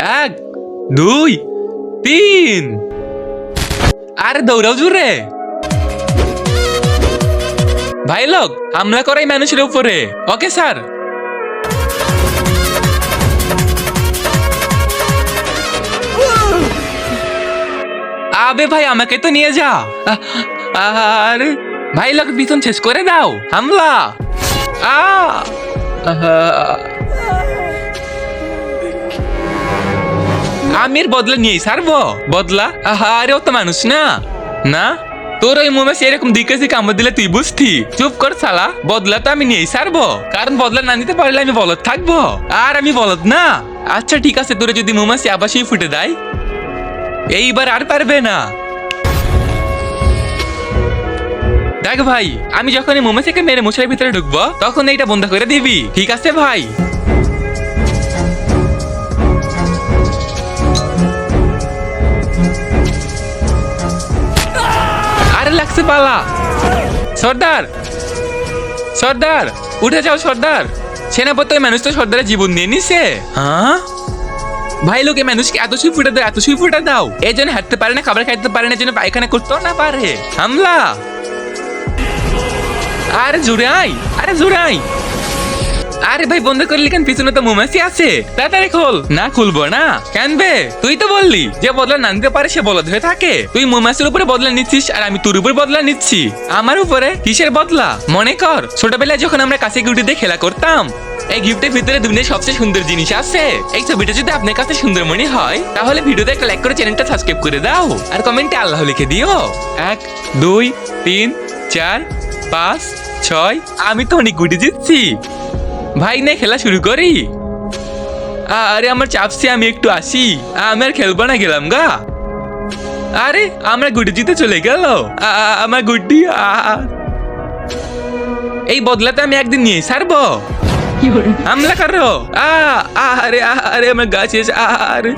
এক, দুই, তিন। আরে দৌড়াও জুড়ে ভাই লোক, হামলা করাই মানুষের উপরে। Okay, sir. আবে ভাই, আমাকে তো নিয়ে যা। আরে, ভাই লোক, পিছন শেষ করে দাও। হামলা। আ আমির বদলা নিয়ে সারবো বদলা? আরে ও তো মানুষ না। না? তোর ওই মোমে এরকম দিকে দিকে কামড় দিলে তুই বুঝতি। চুপ কর সালা বদলা তো আমি নিয়েই সারবো কারণ বদলা না নিতে পারলে আমি বলদ থাকব। আর আমি বলদ না। আচ্ছা ঠিক আছে, তোরে যদি মোমাসি আবার সেই ফুটে দেয়, এইবার আর পারবে না। দেখ ভাই, আমি যখন এই মোমাসিকে মেরে মশার ভিতরে ঢুকবো, তখন এইটা বন্ধ করে দিবি। ঠিক আছে ভাই? আরে লাগছে পালা। সর্দার সর্দার উঠে যাও সর্দার। সেনাপতি মানুষ তো সর্দারের জীবন নিয়ে নিছে। হ্যাঁ? ভাই লোকে মানুষকে এত সুই ফুটে দাও এত সুই ফুটে দাও। এই জন্য হাঁটতে পারে না খাবার খাইতে পারে না জন্য পায়খানা করতেও না পারে। হামলা। আরে জুড়ে আই আরে জুড়ে আই আরে ভাই, বন্ধ করলি কেন? পিছনে তো মোমাসি আছে। তাড়াতাড়ি খোল। না, খুলবো না। কেন বে? তুই তো বললি, যে বদলা না নিতে পারে, সে বলদ হয়ে থাকে। তুই মোমাসির উপরে বদলা নিচ্ছিস, আর আমি তোর উপরে বদলা নিচ্ছি। আমার উপরে কিসের বদলা? মনে কর, ছোটবেলায় যখন আমরা কাছে গুটি দিয়ে খেলা করতাম, এই গিফটের ভিতরে দুনিয়ার সবচেয়ে সুন্দর জিনিস আছে। এই ছবিটা যদি আপনার কাছে সুন্দর মনে হয়, তাহলে ভিডিওতে একটা লাইক করে চ্যানেলটা সাবস্ক্রাইব করে দাও। আর কমেন্টে আল্লাহ লিখে দিও। এক, দুই, তিন, চার, পাঁচ, ছয়, আমি তো অনেক গুটি জিতছি। ভাই, নে, খেলা শুরু করি। আরে, আমার চাপসি আমি একটু আসি। আমি আর খেলব না, গেলাম গা। আরে, আমরা গুটি জিতে চলে গেল। আমার গুড্ডি এই বদলাতে আমি একদিন নিয়ে সারবো। হামলা করো। আরে আরে, আমার গাছ আরে।